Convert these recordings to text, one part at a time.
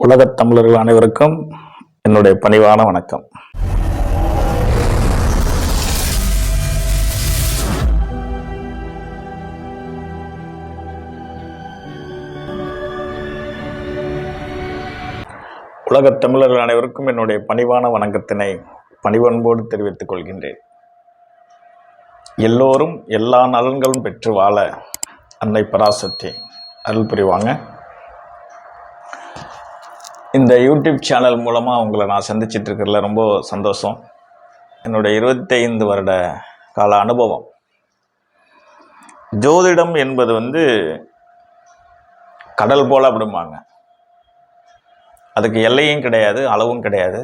உலகத் தமிழர்கள் அனைவருக்கும் என்னுடைய பணிவான வணக்கம். உலகத் தமிழர்கள் அனைவருக்கும் என்னுடைய பணிவான வணக்கத்தினை பணிவன்போடு தெரிவித்துக் கொள்கின்றேன். எல்லோரும் எல்லா நலன்களும் பெற்று வாழ அன்னை பராசக்தி அருள் புரிவாங்க. இந்த யூடியூப் சேனல் மூலமாக உங்களை நான் சந்திச்சிட்டு இருக்கிறதுல ரொம்ப சந்தோஷம். என்னுடைய இருபத்தைந்து வருட கால அனுபவம். ஜோதிடம் என்பது வந்து கடல் போல அப்படிம்பாங்க அதுக்கு எல்லையும் கிடையாது அளவும் கிடையாது.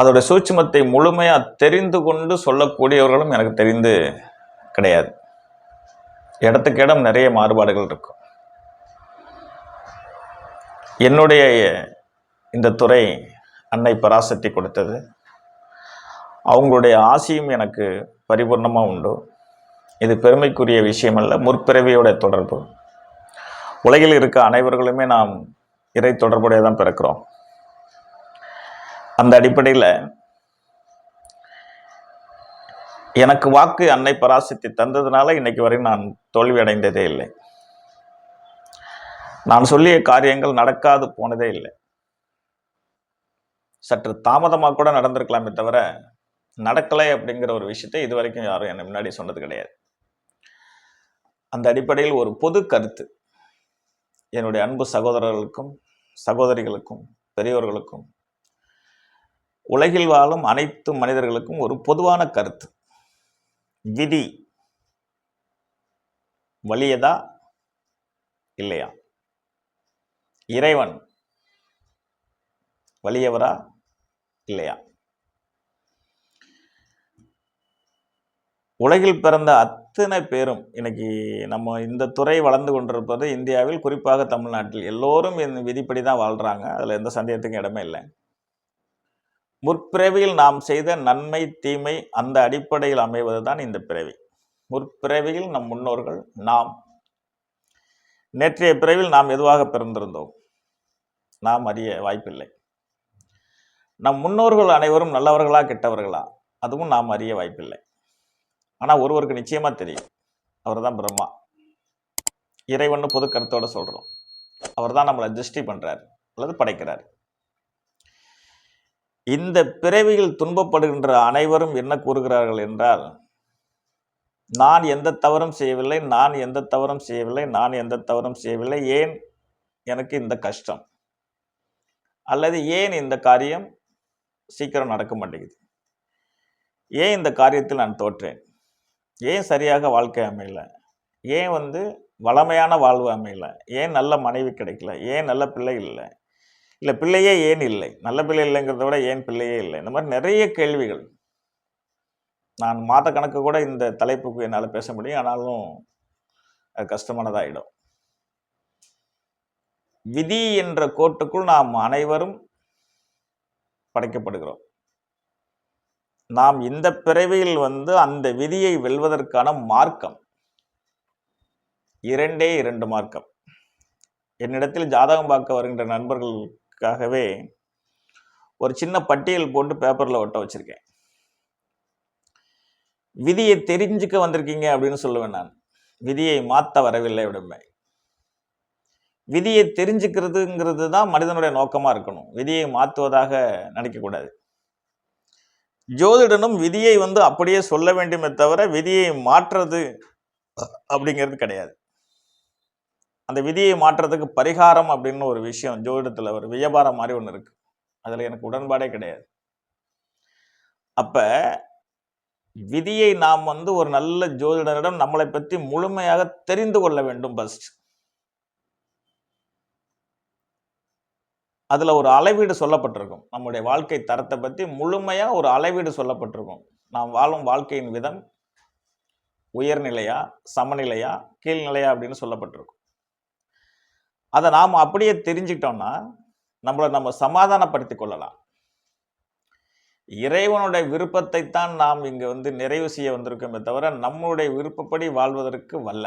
அதோட சூட்சுமத்தை முழுமையாக தெரிந்து கொண்டு சொல்லக்கூடியவர்களும் எனக்கு தெரிந்து கிடையாது. இடத்துக்கு இடம் நிறைய மாறுபாடுகள் இருக்கும். என்னுடைய இந்த துறை அன்னை பராசக்தி கொடுத்தது. அவங்களுடைய ஆசையும் எனக்கு பரிபூர்ணமாக உண்டு. இது பெருமைக்குரிய விஷயமல்ல முற்பிறவியோட தொடர்பு. உலகில் இருக்க அனைவர்களுமே நாம் இறை தொடர்புடைய தான் பிறக்கிறோம். அந்த அடிப்படையில் எனக்கு வாக்கு அன்னை பராசக்தி தந்ததுனால இன்னைக்கு வரை நான் தோல்வி அடைந்ததே இல்லை. நான் சொல்லிய காரியங்கள் நடக்காது போனதே இல்லை. சற்று தாமதமாக கூட நடந்திருக்கலாமே தவிர நடக்கலை அப்படிங்கிற ஒரு விஷயத்தை இது வரைக்கும் யாரும் என்னை முன்னாடி சொன்னது கிடையாது. அந்த அடிப்படையில் ஒரு பொது கருத்து. என்னுடைய அன்பு சகோதரர்களுக்கும் சகோதரிகளுக்கும் பெரியோர்களுக்கும் உலகில் வாழும் அனைத்து மனிதர்களுக்கும் ஒரு பொதுவான கருத்து. விதி. வலியதா? இல்லையா? இறைவன். வலியவரா? இல்லையா? உலகில் பிறந்த அத்தனை பேரும் இன்னைக்கு நம்ம இந்த துறை வளர்ந்து கொண்டிருப்பது இந்தியாவில் குறிப்பாக தமிழ்நாட்டில். எல்லோரும் இந்த விதிப்படி தான் வாழ்கிறாங்க அதில் எந்த சந்தேகத்துக்கும் இடமே இல்லை. முற்பிறவியில் நாம் செய்த நன்மை தீமை அந்த அடிப்படையில் அமைவது தான் இந்த பிறவி. முற்பிறவியில் நம் முன்னோர்கள் நாம் நேற்றைய பிறவில் நாம் எதுவாக பிறந்திருந்தோம்? நாம் அறிய வாய்ப்பில்லை. நம் முன்னோர்கள் அனைவரும் நல்லவர்களா கெட்டவர்களா? அதுவும் நாம் அறிய வாய்ப்பில்லை. ஆனால் ஒருவருக்கு நிச்சயமாக தெரியும். அவர் தான் பிரம்மா. இறைவன் பொது கருத்தோடு சொல்கிறோம் அவர் தான் நம்மளை திருஷ்டி பண்ணுறார் அல்லது படைக்கிறார். இந்த பிறவியில் துன்பப்படுகின்ற அனைவரும் என்ன கூறுகிறார்கள் என்றால் நான் எந்த தவறும் செய்யவில்லை நான் எந்த தவறும் செய்யவில்லை நான் எந்த தவறும் செய்யவில்லை. ஏன் எனக்கு இந்த கஷ்டம்? அல்லது ஏன் இந்த காரியம் சீக்கிரம் நடக்க மாட்டேங்குது? ஏன் இந்த காரியத்தில் நான் தோற்றேன்? ஏன் சரியாக வாழ்க்கை அமையல? ஏன் வந்து வளமையான வாழ்வு அமையல? ஏன் நல்ல மனைவி கிடைக்கல? ஏன் நல்ல பிள்ளை இல்லை? இல்லை பிள்ளையே ஏன் இல்லை? நல்ல பிள்ளை இல்லைங்கிறத விட ஏன் பிள்ளையே இல்லை? இந்த மாதிரி நிறைய கேள்விகள். நான் மாத கணக்கு கூட இந்த தலைப்புக்கு என்னால் பேச முடியும். ஆனாலும் அது கஷ்டமானதாயிடும். விதி என்ற கோட்டுக்குள் நாம் அனைவரும் படைக்கப்படுகிறோம். நாம் இந்த பிறவியில் வந்து அந்த விதியை வெல்வதற்கான மார்க்கம். இரண்டே இரண்டு மார்க்கம். என்னிடத்தில் ஜாதகம் பார்க்க வருகின்ற நண்பர்களுக்காகவே ஒரு சின்ன பட்டியல் போட்டு பேப்பரில் ஒட்ட வச்சுருக்கேன். விதியை தெரிஞ்சுக்க வந்திருக்கீங்க அப்படின்னு சொல்லுவேன் நான். விதியை மாற்ற வரவில்லை அப்படிம்பேன். விதியை தெரிஞ்சுக்கிறதுங்கிறது தான் மனிதனுடைய நோக்கமாக இருக்கணும். விதியை மாற்றுவதாக நினைக்கக்கூடாது ஜோதிடனும் விதியை வந்து அப்படியே சொல்ல வேண்டுமே தவிர விதியை மாற்றுறது அப்படிங்கிறது கிடையாது. அந்த விதியை மாற்றுறதுக்கு பரிகாரம் அப்படின்னு ஒரு விஷயம் ஜோதிடத்தில் ஒரு வியாபாரம் மாதிரி ஒன்று இருக்கு. அதில் எனக்கு உடன்பாடே கிடையாது. அப்ப விதியை நாம் வந்து ஒரு நல்ல ஜோதிடரிடம் நம்மளை பற்றி முழுமையாக தெரிந்து கொள்ள வேண்டும் ஃபர்ஸ்ட் அதில் ஒரு அளவீடு சொல்லப்பட்டிருக்கும். நம்முடைய வாழ்க்கை தரத்தை பற்றி முழுமையாக ஒரு அளவீடு சொல்லப்பட்டிருக்கும். நாம் வாழும் வாழ்க்கையின் விதம் உயர்நிலையா சமநிலையா கீழ்நிலையா அப்படின்னு சொல்லப்பட்டிருக்கும். அதை நாம் அப்படியே தெரிஞ்சுக்கிட்டோம்னா நம்மளை நம்ம சமாதானப்படுத்தி கொள்ளலாம். இறைவனுடைய விருப்பத்தை தான் நாம் இங்கே வந்து நிறைவு செய்ய வந்திருக்கோமே தவிர நம்மளுடைய விருப்பப்படி வாழ்வதற்கு வல்ல.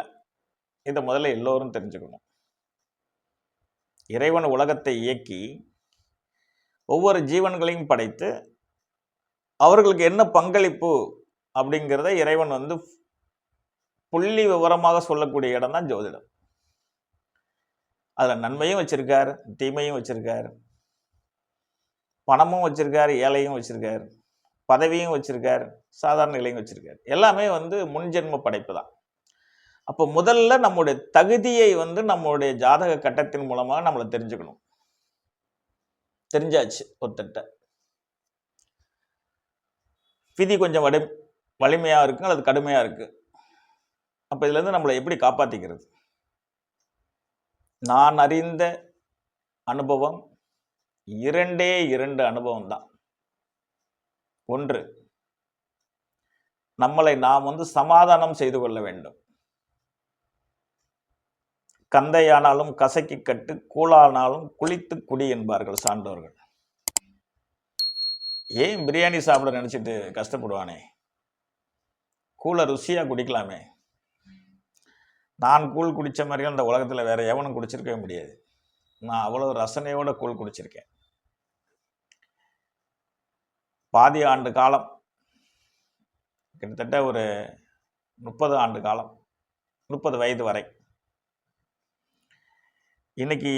இதை முதல்ல எல்லோரும் தெரிஞ்சுக்கணும். இறைவன் உலகத்தை இயக்கி ஒவ்வொரு ஜீவன்களையும் படைத்து அவர்களுக்கு என்ன பங்களிப்பு அப்படிங்கிறத இறைவன் வந்து புள்ளி விவரமாக சொல்லக்கூடிய இடம் தான் ஜோதிடம். அதில் நன்மையும் வச்சுருக்கார் தீமையும் வச்சுருக்கார். பணமும் வச்சுருக்கார் ஏழையும் வச்சுருக்கார் பதவியும் வச்சுருக்கார் சாதாரண நிலையும் வச்சுருக்கார். எல்லாமே வந்து முன்ஜென்ம படைப்பு தான். அப்போ முதல்ல நம்முடைய தகுதியை வந்து நம்மளுடைய ஜாதக கட்டத்தின் மூலமாக நம்மளை தெரிஞ்சுக்கணும். தெரிஞ்சாச்சு ஒருத்தட்ட விதி கொஞ்சம் வடி வலிமையாக இருக்கு அல்லது கடுமையாக இருக்குது அப்போ இதுலேருந்து நம்மளை எப்படி காப்பாற்றிக்கிறது நான் அறிந்த அனுபவம் இரண்டே இரண்டு அனுபவம் தான் ஒன்று நம்மளை நாம் வந்து சமாதானம் செய்து கொள்ள வேண்டும். கந்தையானாலும் கசக்கி கட்டு கூழானாலும் குளித்து குடி என்பார்கள் சான்றோர்கள். ஏன் பிரியாணி சாப்பிட நினைச்சிட்டு கஷ்டப்படுவானே? கூழ ருசியாக குடிக்கலாமே. நான் கூழ் குடித்த மாதிரியும் அந்த உலகத்தில் வேற எவனும் குடிச்சிருக்கவே முடியாது. நான் அவ்வளோ ரசனையோட கூழ் குடிச்சிருக்கேன். பாதி ஆண்டு காலம் கிட்டத்தட்ட ஒரு முப்பது ஆண்டு காலம் முப்பது வயது வரை. இன்னைக்கு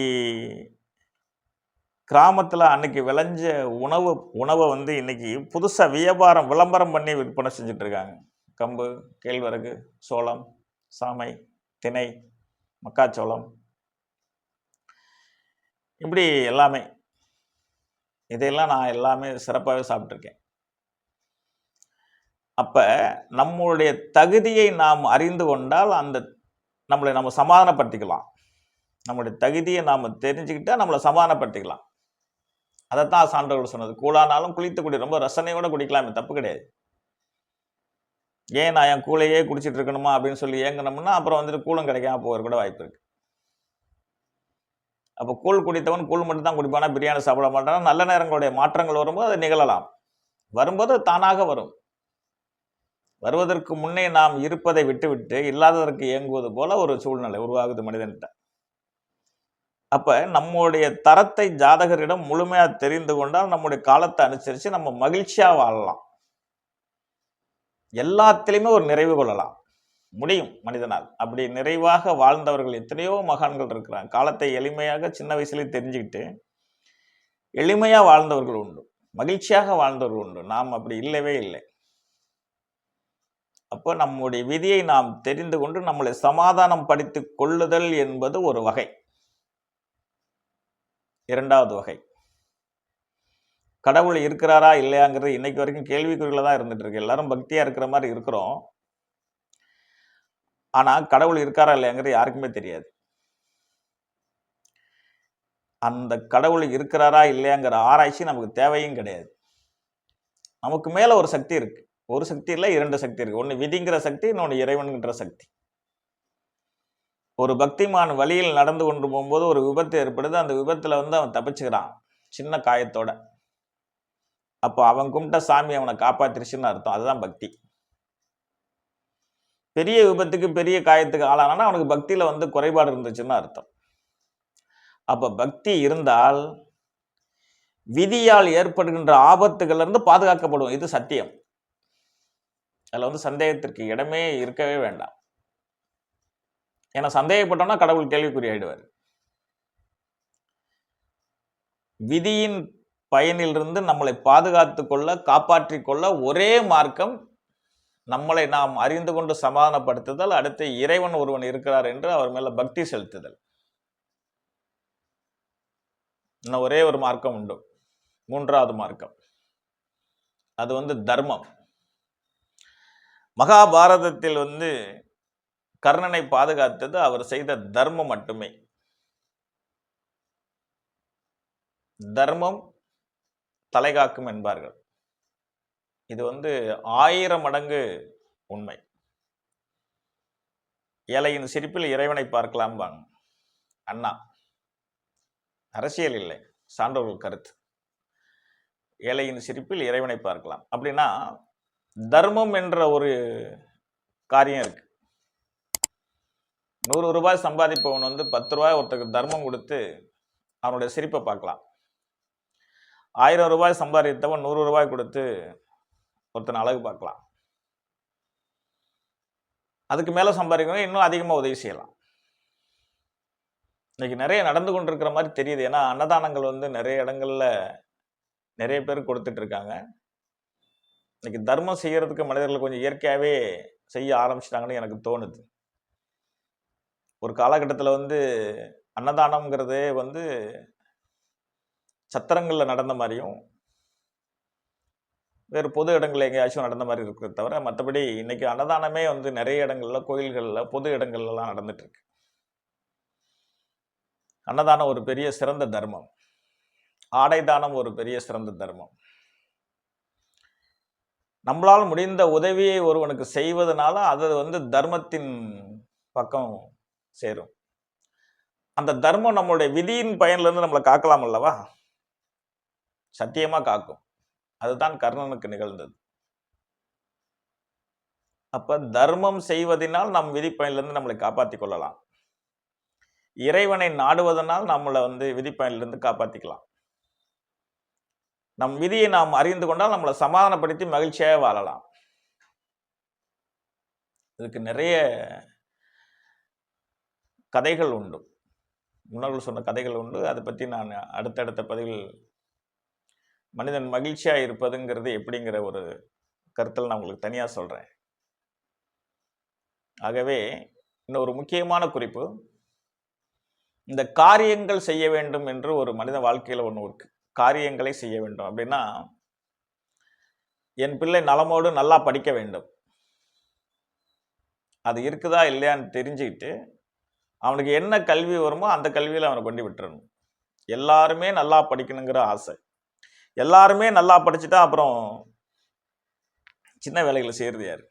கிராமத்தில் அன்னைக்கு விளைஞ்ச உணவு உணவை வந்து இன்னைக்கு புதுசாக வியாபாரம் விளம்பரம் பண்ணி விற்பனை செஞ்சிட்ருக்காங்க. கம்பு கேழ்வரகு சோளம் சாமை திணை மக்காச்சோளம். இப்படி எல்லாமே இதையெல்லாம் நான் எல்லாமே சிறப்பாகவே சாப்பிட்ருக்கேன் அப்போ நம்மளுடைய தகுதியை நாம் அறிந்து கொண்டால் அந்த நம்மளை நம்ம சமாதானப்படுத்திக்கலாம். நம்மளுடைய தகுதியை நாம் தெரிஞ்சுக்கிட்டால் நம்மளை சமாதானப்படுத்திக்கலாம். அதைத்தான் சான்றவர்கள் சொன்னது. கூழானாலும் குளித்து குடி ரொம்ப ரசனையோட குடிக்கலாமே தப்பு கிடையாது. ஏன் நான் என் கூழையே குடிச்சிட்டு இருக்கணுமா அப்படின்னு சொல்லி ஏங்கினோம்னா அப்புறம் வந்துட்டு கூலம் கிடைக்காம போகிற கூட வாய்ப்பு இருக்கு. அப்போ கூழ் குடித்தவன் கூழ் மட்டும் தான் குடிப்பானா? பிரியாணி சாப்பிட மாட்டானா? நல்ல நேரங்களுடைய மாற்றங்கள் வரும்போது அது நிகழலாம். வரும்போது தானாக வரும். வருவதற்கு முன்னே நாம் இருப்பதை விட்டுவிட்டு இல்லாததற்கு இயங்குவது போல ஒரு சூழ்நிலை உருவாகுது மனிதன்கிட்ட. அப்ப நம்முடைய தரத்தை ஜாதகரிடம் முழுமையாக தெரிந்து கொண்டால் நம்முடைய காலத்தை அனுசரித்து நம்ம மகிழ்ச்சியாக வாழலாம். எல்லாத்திலையுமே ஒரு நிறைவு கொள்ளலாம். முடியும் மனிதனால். அப்படி நிறைவாக வாழ்ந்தவர்கள் எத்தனையோ மகான்கள் இருக்கிறாங்க. காலத்தை எளிமையாக சின்ன வயசுலேயே தெரிஞ்சுக்கிட்டு எளிமையாக வாழ்ந்தவர்கள் உண்டு. மகிழ்ச்சியாக வாழ்ந்தவர்கள் உண்டு. நாம் அப்படி இல்லவே இல்லை. அப்போ நம்முடைய விதியை நாம் தெரிந்து கொண்டு நம்மளை சமாதானம் படித்து கொள்ளுதல் என்பது ஒரு வகை. இரண்டாவது வகை. கடவுள் இருக்கிறாரா இல்லையாங்கிறது இன்னைக்கு வரைக்கும் கேள்விக்குறியில் தான் இருந்துட்டு இருக்கு. எல்லாரும் பக்தியாக இருக்கிற மாதிரி இருக்கிறோம். ஆனால் கடவுள் இருக்காரா இல்லையாங்கிறது யாருக்குமே தெரியாது. அந்த கடவுள் இருக்கிறாரா இல்லையாங்கிற ஆராய்ச்சி நமக்கு தேவையும் கிடையாது. நமக்கு மேலே ஒரு சக்தி இருக்கு. ஒரு சக்தி இல்லை இரண்டு சக்தி இருக்கு. ஒன்று விதிங்கிற சக்தி இன்னொன்று இறைவன்கிற சக்தி. ஒரு பக்திமான் வழியில் நடந்து கொண்டு போகும்போது ஒரு விபத்து ஏற்படுது. அந்த விபத்தில் வந்து அவன் தப்பிச்சுக்கிறான். சின்ன காயத்தோட. அப்போ அவன் கும்பிட்ட சாமி அவனை காப்பாத்திருச்சுன்னு அர்த்தம். அதுதான் பக்தி. பெரிய விபத்துக்கு பெரிய காயத்துக்கு ஆளானா அவனுக்கு பக்தியில வந்து குறைபாடு இருந்துச்சுன்னு அர்த்தம். அப்ப பக்தி இருந்தால் விதியால் ஏற்படுகின்ற ஆபத்துகள்ல இருந்து பாதுகாக்கப்படும் இது சத்தியம். அதுல வந்து சந்தேகத்திற்கு இடமே இருக்கவே வேண்டாம். ஏன்னா சந்தேகப்பட்டோம்னா கடவுள் கேள்விக்குறி ஆயிடுவார் விதியின் பயனிலிருந்து நம்மளை பாதுகாத்து கொள்ள காப்பாற்றிக் கொள்ள ஒரே மார்க்கம் நம்மளை நாம் அறிந்து கொண்டு சமாதானப்படுத்துதல் அடுத்து இறைவன் ஒருவன் இருக்கிறார் என்று அவர் மேல பக்தி செலுத்துதல். இன்னும் ஒரே ஒரு மார்க்கம் உண்டு. மூன்றாவது மார்க்கம். அது வந்து தர்மம். மகாபாரதத்தில் வந்து கர்ணனை பாதுகாத்தது அவர் செய்த தர்மம் மட்டுமே. தர்மம் தலைகாக்கும் என்பார்கள். இது வந்து ஆயிரம் மடங்கு உண்மை. ஏழையின் சிரிப்பில் இறைவனை பார்க்கலாம்பாங்க அண்ணா அரசியல் இல்லை சான்றோர்கள் கருத்து. ஏழையின் சிரிப்பில் இறைவனை பார்க்கலாம். அப்படின்னா தர்மம் என்ற ஒரு காரியம் இருக்கு. நூறு ரூபாய் சம்பாதிப்பவன் வந்து பத்து ரூபாய் ஒருத்தருக்கு தர்மம் கொடுத்து அவனுடைய சிரிப்பை பார்க்கலாம். ஆயிரம் ரூபாய் சம்பாதித்தவன் நூறு ரூபாய் கொடுத்து ஒருத்தனை அழகு பார்க்கலாம். அதுக்கு மேலே சம்பாதிக்கணும் இன்னும் அதிகமாக உதவி செய்யலாம். இன்னைக்கு நிறைய நடந்து கொண்டிருக்கிற மாதிரி தெரியுது. ஏன்னா அன்னதானங்கள் வந்து நிறைய இடங்களில் நிறைய பேர் கொடுத்துட்ருக்காங்க இன்றைக்கி தர்மம் செய்கிறதுக்கு மனிதர்கள் கொஞ்சம் இயற்கையாகவே செய்ய ஆரம்பிச்சிட்டாங்கன்னு எனக்கு தோணுது. ஒரு காலகட்டத்தில் வந்து அன்னதானம்ங்கிறதே வந்து சத்திரங்களில் நடந்த மாதிரியும் வேறு பொது இடங்களில் எங்கேயாச்சும் நடந்த மாதிரி இருக்கிறத தவிர மற்றபடி இன்றைக்கி அன்னதானமே வந்து நிறைய இடங்களில் கோயில்களில் பொது இடங்கள்லாம் நடந்துட்டுருக்கு. அன்னதானம் ஒரு பெரிய சிறந்த தர்மம். ஆடை தானம் ஒரு பெரிய சிறந்த தர்மம். நம்மளால் முடிந்த உதவியை ஒருவனுக்கு செய்வதனால அது வந்து தர்மத்தின் பக்கம் சேரும். அந்த தர்மம் நம்மளுடைய விதியின் பயன்லேருந்து நம்மளை காக்கலாம் அல்லவா சத்தியமாக காக்கும். அதுதான் கர்ணனுக்கு நிகழ்ந்தது. அப்ப தர்மம் செய்வதனால் நம் விதிப்பயனிலிருந்து நம்மளை காப்பாற்றிக் கொள்ளலாம். இறைவனை நாடுவதனால் நம்மளை வந்து விதிப்பயனிலிருந்து காப்பாற்றிக்கலாம் நம் விதியை நாம் அறிந்து கொண்டால் நம்மளை சமாதானப்படுத்தி மகிழ்ச்சியாக வாழலாம். இதுக்கு நிறைய கதைகள் உண்டு. முன்னோர்கள் சொன்ன கதைகள் உண்டு. அதை பற்றி நான் அடுத்தடுத்த பதிவில் மனிதன் மகிழ்ச்சியாக இருப்பதுங்கிறது எப்படிங்கிற ஒரு கருத்தில் நான் உங்களுக்கு தனியாக சொல்கிறேன் ஆகவே இன்னொரு முக்கியமான குறிப்பு இந்த காரியங்கள் செய்ய வேண்டும் என்று ஒரு மனித வாழ்க்கையில் ஒன்று இருக்கு. காரியங்களை செய்ய வேண்டும். அப்படின்னா என் பிள்ளை நலமோடு நல்லா படிக்க வேண்டும். அது இருக்குதா இல்லையான்னு தெரிஞ்சுக்கிட்டு அவனுக்கு என்ன கல்வி வருமோ அந்த கல்வியில் அவனை கொண்டு விட்டுறணும். எல்லாருமே நல்லா படிக்கணுங்கிற ஆசை. எல்லாருமே நல்லா படிச்சுட்டா அப்புறம் சின்ன வேலைகளை செய்கிறது யார்?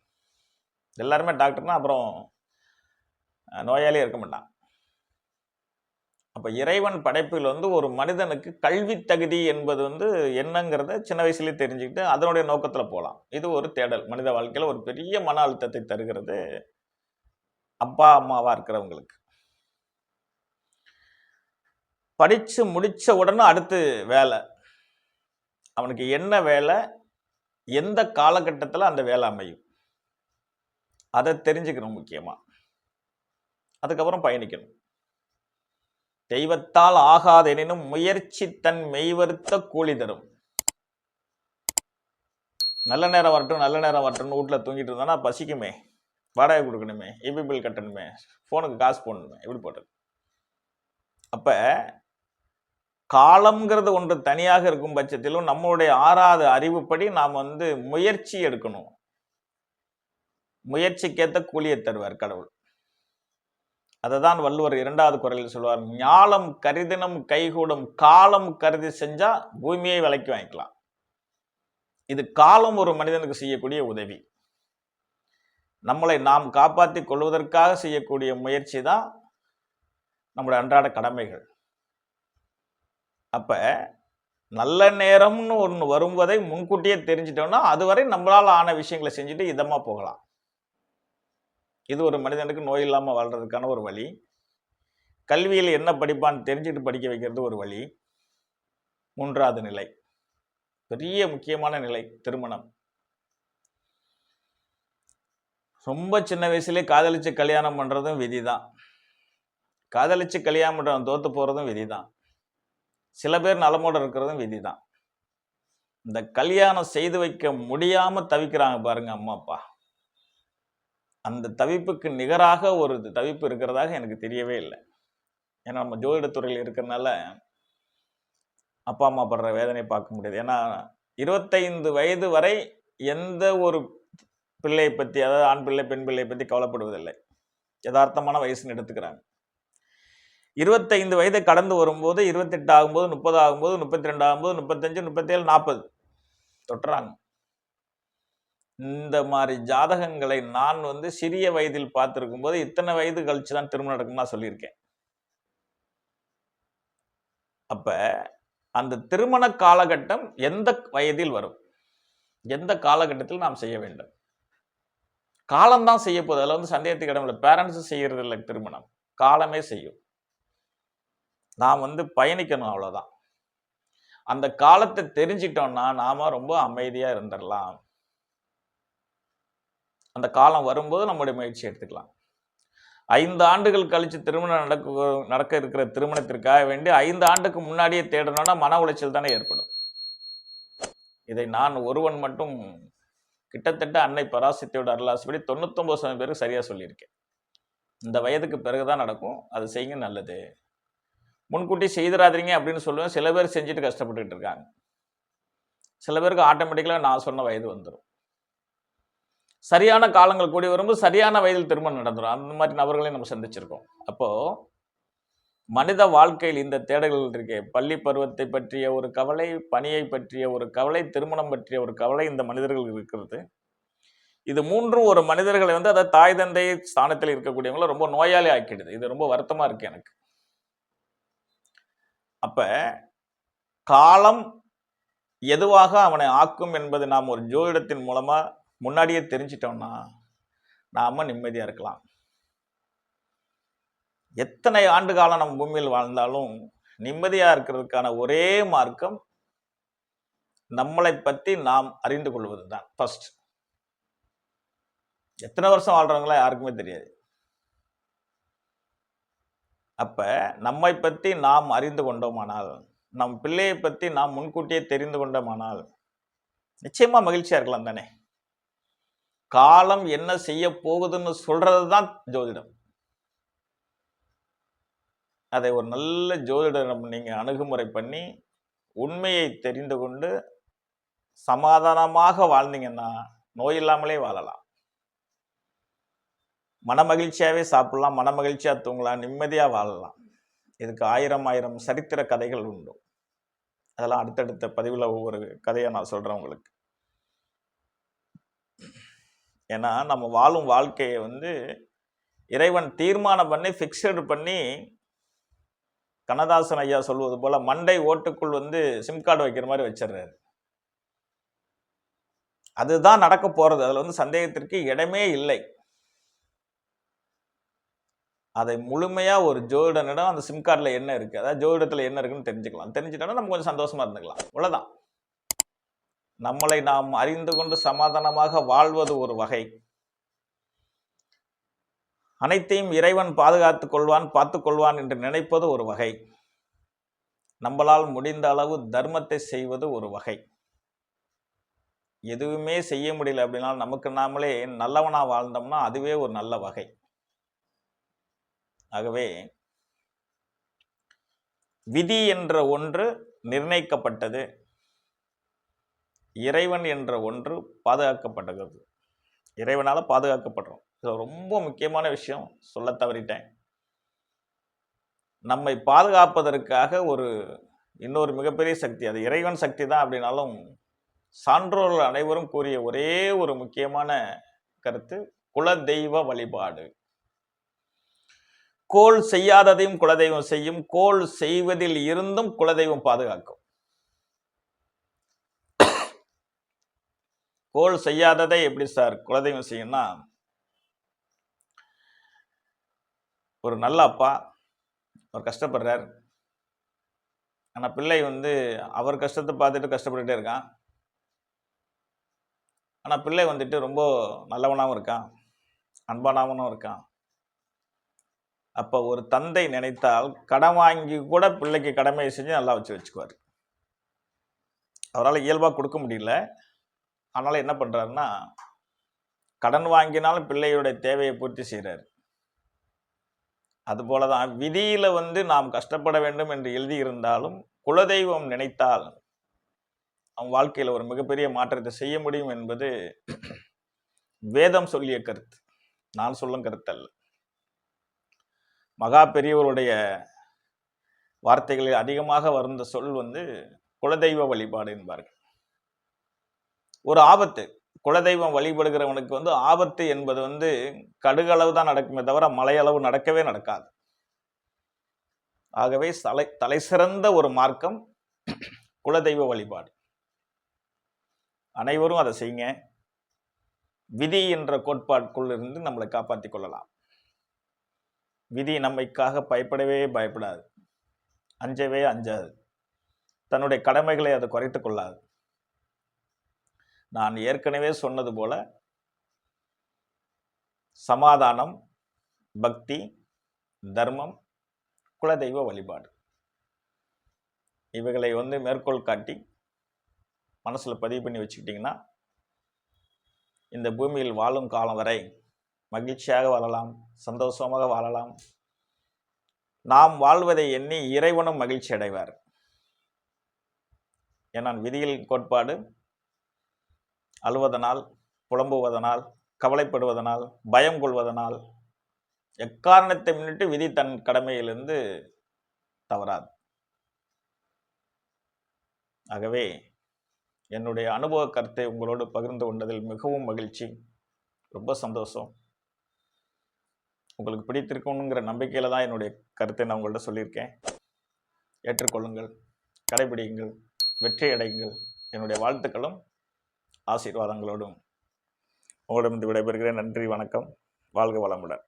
எல்லாருமே டாக்டர்னா அப்புறம் நோயாளியே இருக்க மாட்டான். அப்போ இறைவன் படைப்பில் வந்து ஒரு மனிதனுக்கு கல்வி தகுதி என்பது வந்து என்னங்கிறத சின்ன வயசுலேயே தெரிஞ்சுக்கிட்டு அதனுடைய நோக்கத்தில் போகலாம் இது ஒரு தேடல். மனித வாழ்க்கையில் ஒரு பெரிய மன அழுத்தத்தை தருகிறது அப்பா அம்மாவாக இருக்கிறவங்களுக்கு. படித்து முடித்த உடனே அடுத்து வேலை. அவனுக்கு என்ன வேலை? எந்த காலகட்டத்தில் அந்த வேலை அமையும்? அதை தெரிஞ்சுக்கணும் முக்கியமாக அதுக்கப்புறம் பயணிக்கணும். தெய்வத்தால் ஆகாதெனினும் முயற்சி தன் மெய்வருத்த கூலி தரும். நல்ல நேரம் வரட்டும் நல்ல நேரம் வரட்டும்னு வீட்டில் தூங்கிட்டு இருந்தானா பசிக்குமே. வாடகை கொடுக்கணுமே இபி பில் கட்டணுமே ஃபோனுக்கு காசு போடணுமே எப்படி போட்டது அப்போ காலம்ங்கிறது ஒன்று தனியாக இருக்கும் பட்சத்திலும் நம்மளுடைய ஆறாவது அறிவுப்படி நாம் வந்து முயற்சி எடுக்கணும். முயற்சிக்கேற்ற கூலியை தருவார் கடவுள். அதை தான் வள்ளுவர் இரண்டாவது குரலில் சொல்வார் ஞாலம் கருதினம் கைகூடும் காலம் கருதி செஞ்சா பூமியை விலைக்கு வாங்கிக்கலாம். இது காலம் ஒரு மனிதனுக்கு செய்யக்கூடிய உதவி. நம்மளை நாம் காப்பாற்றிக் கொள்வதற்காக செய்யக்கூடிய முயற்சி தான் நம்முடைய அன்றாட கடமைகள். அப்போ நல்ல நேரம்னு ஒன்று வரும்போதை முன்கூட்டியே தெரிஞ்சிட்டோம்னா அதுவரை நம்மளால் ஆன விஷயங்களை செஞ்சுட்டு இதமாக போகலாம். இது ஒரு மனிதனுக்கு நோய் இல்லாமல் வாழ்றதுக்கான ஒரு வழி. கல்வியில் என்ன படிப்பான்னு தெரிஞ்சுட்டு படிக்க வைக்கிறது ஒரு வழி. மூன்றாவது நிலை. பெரிய முக்கியமான நிலை திருமணம். ரொம்ப சின்ன வயசுலேயே காதலிச்சு கல்யாணம் பண்ணுறதும் விதி தான் காதலிச்சு கல்யாணம் பண்ணுறவன் தோற்று போகிறதும் விதி தான் சில பேர் நலமோடு இருக்கிறதும் விதி தான் இந்த கல்யாணம் செய்து வைக்க முடியாம தவிக்கிறாங்க பாருங்க அம்மா அப்பா. அந்த தவிப்புக்கு நிகராக ஒரு தவிப்பு இருக்கிறதாக எனக்கு தெரியவே இல்லை. ஏன்னா நம்ம ஜோதிடத்துறையில் இருக்கிறனால அப்பா அம்மா படுற வேதனை பார்க்க முடியாது. ஏன்னா இருபத்தைந்து வயது வரை எந்த ஒரு பிள்ளையை பற்றி அதாவது ஆண் பிள்ளை பெண் பிள்ளையை பற்றி கவலைப்படுவதில்லை. யதார்த்தமான வயசுன்னு எடுத்துக்கிறாங்க. இருபத்தைந்து வயதை கடந்து வரும்போது இருபத்தெட்டு ஆகும்போது முப்பது ஆகும்போது முப்பத்தி ரெண்டு ஆகும்போது முப்பத்தஞ்சு முப்பத்தேழு நாற்பது. தொட்டுறாங்க. இந்த மாதிரி ஜாதகங்களை நான் வந்து சிறிய வயதில் பார்த்துருக்கும் போது இத்தனை வயது கழிச்சு தான் திருமணம் நடக்கும்னு சொல்லியிருக்கேன். அப்ப அந்த திருமண காலகட்டம் எந்த வயதில் வரும்? எந்த காலகட்டத்தில் நாம் செய்ய வேண்டும்? காலம்தான் செய்ய போகுது அதில் வந்து சந்தேகத்துக்கு இடம் இல்லை. பேரண்ட்ஸ் செய்யறது இல்லை திருமணம். காலமே செய்யும். நாம் வந்து பயணிக்கணும் அவ்வளோதான் அந்த காலத்தை தெரிஞ்சிட்டோம்னா நாம ரொம்ப அமைதியாக இருந்துடலாம் அந்த காலம் வரும்போது நம்முடைய முயற்சி எடுத்துக்கலாம். ஐந்து ஆண்டுகள் கழித்து திருமணம் நடக்க நடக்க இருக்கிற திருமணத்திற்காக வேண்டி ஐந்து ஆண்டுக்கு முன்னாடியே தேடணும்னா மன உளைச்சல் தானே ஏற்படும். இதை நான் ஒருவன் மட்டும் கிட்டத்தட்ட அன்னை பராசக்தியோட அருளாசிப்படி தொண்ணூத்தொம்பது சதவீதம் பேருக்கு சரியாக சொல்லியிருக்கேன். இந்த வயதுக்கு பிறகு தான் நடக்கும். அது செய்யுங்க நல்லது. முன்கூட்டி செய்திடாதீங்க அப்படின்னு சொல்லுவேன். சில பேர் செஞ்சுட்டு கஷ்டப்பட்டுக்கிட்டு இருக்காங்க. சில பேருக்கு ஆட்டோமேட்டிக்கலாக நான் சொன்ன வயது வந்துடும் சரியான காலங்கள் கூடி வரும்போது சரியான வயதில் திருமணம் நடந்துடும் அந்த மாதிரி நபர்களையும் நம்ம சந்திச்சிருக்கோம். அப்போது மனித வாழ்க்கையில் இந்த தேடல்கள் இருக்கே. பள்ளி பருவத்தை பற்றிய ஒரு கவலை பணியை பற்றிய ஒரு கவலை திருமணம் பற்றிய ஒரு கவலை இந்த மனிதர்கள் இருக்கிறது. இது மூன்றும் ஒரு மனிதர்களை வந்து அதை தாய் தந்தை ஸ்தானத்தில் இருக்கக்கூடியவங்கள ரொம்ப நோயாளி ஆக்கிடுது. இது ரொம்ப வருத்தமாக இருக்குது எனக்கு. அப்போ காலம் எதுவாக அவனை ஆக்கும் என்பது நாம் ஒரு ஜோதிடத்தின் மூலமாக முன்னாடியே தெரிஞ்சிட்டோம்னா நாம் நிம்மதியாக இருக்கலாம். எத்தனை ஆண்டு காலம் நம்ம பூமியில் வாழ்ந்தாலும் நிம்மதியாக இருக்கிறதுக்கான ஒரே மார்க்கம் நம்மளை பற்றி நாம் அறிந்து கொள்வது தான் ஃபஸ்ட் எத்தனை வருஷம் வாழ்கிறவங்களா யாருக்குமே தெரியாது. அப்ப நம்மை பற்றி நாம் அறிந்து கொண்டோமானால் நம் பிள்ளையை பற்றி நாம் முன்கூட்டியே தெரிந்து கொண்டோமானால் நிச்சயமாக மகிழ்ச்சியாக இருக்கலாம் தானே? காலம் என்ன செய்ய போகுதுன்னு சொல்றது தான் ஜோதிடம். அதை ஒரு நல்ல ஜோதிடம் நீங்கள் அணுகுமுறை பண்ணி உண்மையை தெரிந்து கொண்டு சமாதானமாக வாழ்ந்தீங்கன்னா நோய் இல்லாமலே வாழலாம். மனமகிழ்ச்சியாகவே சாப்பிடலாம் மனமகிழ்ச்சியாக தூங்கலாம் நிம்மதியாக வாழலாம். இதுக்கு ஆயிரம் ஆயிரம் சரித்திர கதைகள் உண்டு. அதெல்லாம் அடுத்தடுத்த பதிவில் ஒவ்வொரு கதையை நான் சொல்கிறேன் உங்களுக்கு. ஏன்னா நம்ம வாழும் வாழ்க்கையை வந்து இறைவன் தீர்மானம் பண்ணி ஃபிக்ஸடு பண்ணி கண்ணதாசன் ஐயா சொல்வது போல் மண்டை ஓட்டுக்குள் வந்து சிம் கார்டு வைக்கிற மாதிரி வச்சிடுறாரு. அதுதான் நடக்க போகிறது அதில் வந்து சந்தேகத்திற்கு இடமே இல்லை. அதை முழுமையாக ஒரு ஜோதிடனிடம் அந்த சிம் கார்டில் என்ன இருக்குது அதாவது ஜோதிடத்தில் என்ன இருக்குன்னு தெரிஞ்சுக்கலாம். தெரிஞ்சுட்டோம்னா நம்ம கொஞ்சம் சந்தோஷமாக இருந்துக்கலாம். அவ்வளோதான் நம்மளை நாம் அறிந்து கொண்டு சமாதானமாக வாழ்வது ஒரு வகை. அனைத்தையும் இறைவன் பாதுகாத்துக் கொள்வான் பார்த்துக் கொள்வான் என்று நினைப்பது ஒரு வகை. நம்மளால் முடிந்த அளவு தர்மத்தை செய்வது ஒரு வகை. எதுவுமே செய்ய முடியல அப்படின்னா நமக்கு நாமளே நல்லவனாக வாழ்ந்தோம்னா அதுவே ஒரு நல்ல வகை. ஆகவே விதி என்ற ஒன்று நிர்ணயிக்கப்பட்டது. இறைவன் என்ற ஒன்று பாதுகாக்கப்பட்டது. இறைவனால் பாதுகாக்கப்படுறோம். இது ரொம்ப முக்கியமான விஷயம். சொல்ல தவறிட்டேன். நம்மை பாதுகாப்பதற்காக ஒரு இன்னொரு மிகப்பெரிய சக்தி அது இறைவன் சக்தி தான் அப்படின்னாலும் சான்றோர்கள் அனைவரும் கூறிய ஒரே ஒரு முக்கியமான கருத்து குல தெய்வ வழிபாடு. கோல் செய்யாததையும் குலதெய்வம் செய்யும் கோல் செய்வதில் இருந்தும் குலதெய்வம் பாதுகாக்கும். கோல் செய்யாததை எப்படி சார் குலதெய்வம் செய்யும்னா ஒரு நல்ல அப்பா அவர் கஷ்டப்படுறார். ஆனால் பிள்ளை வந்து அவர் கஷ்டத்தை பார்த்துட்டு கஷ்டப்பட்டுட்டே இருக்கான். ஆனால் பிள்ளை வந்துட்டு ரொம்ப நல்லவனாகவும் இருக்கான் அன்பானவனும் இருக்கான். அப்போ ஒரு தந்தை நினைத்தால் கடன் வாங்கி கூட பிள்ளைக்கு கடமையை செஞ்சு நல்லா வச்சு வச்சுக்குவார். அவரால் இயல்பாக கொடுக்க முடியல. அதனால் என்ன பண்ணுறாருன்னா கடன் வாங்கினாலும் பிள்ளையுடைய தேவையை பூர்த்தி செய்கிறார் அதுபோல தான் விதியில் வந்து நாம் கஷ்டப்பட வேண்டும் என்று எழுதியிருந்தாலும் குலதெய்வம் நினைத்தால் அவன் வாழ்க்கையில் ஒரு மிகப்பெரிய மாற்றத்தை செய்ய முடியும் என்பது வேதம் சொல்லிய கருத்து. நான் சொல்லும் கருத்தல்ல. மகா பெரியவருடைய வார்த்தைகளில் அதிகமாக வருந்த சொல் வந்து குலதெய்வ வழிபாடு என்பார்கள். ஒரு ஆபத்து. குலதெய்வம் வழிபடுகிறவனுக்கு வந்து ஆபத்து என்பது வந்து கடுகளவு தான் நடக்குமே தவிர மலையளவு நடக்கவே நடக்காது. ஆகவே தலை தலை சிறந்த ஒரு மார்க்கம் குலதெய்வ வழிபாடு. அனைவரும் அதை செய்யுங்க. விதி என்ற கோட்பாட்டுக்குள்ளிருந்து நம்மளை காப்பாற்றிக் கொள்ளலாம். விதி நம்மைக்காக பயப்படவே பயப்படாது. அஞ்சவே அஞ்சாது. தன்னுடைய கடமைகளை அது குறைத்து கொள்ளாது. நான் ஏற்கனவே சொன்னது போல சமாதானம் பக்தி தர்மம் குலதெய்வ வழிபாடு. இவைகளை வந்து மேற்கோள் காட்டி மனசில் பதிவு பண்ணி வச்சுக்கிட்டிங்கன்னா இந்த பூமியில் வாழும் காலம் வரை மகிழ்ச்சியாக வாழலாம் சந்தோஷமாக வாழலாம். நாம் வாழ்வதை எண்ணி இறைவனும் மகிழ்ச்சி அடைவார். ஏன்னா விதியில் கோட்பாடு அழுவதனால் புலம்புவதனால் கவலைப்படுவதனால் பயம் கொள்வதனால் எக்காரணத்தை முன்னிட்டு விதி தன் கடமையிலிருந்து தவறாது. ஆகவே என்னுடைய அனுபவ கருத்தை உங்களோடு பகிர்ந்து கொண்டதில் மிகவும் மகிழ்ச்சி ரொம்ப சந்தோஷம். உங்களுக்கு பிடித்திருக்கணுங்கிற நம்பிக்கையில் தான் என்னுடைய கருத்தை நான் உங்கள்கிட்ட சொல்லியிருக்கேன். ஏற்றுக்கொள்ளுங்கள் கடைபிடியுங்கள் வெற்றி அடையுங்கள் என்னுடைய வாழ்த்துக்களும் ஆசீர்வாதங்களோடும் உங்களிடம் விடைபெறுகிறேன். நன்றி வணக்கம். வாழ்க வளமுடன்.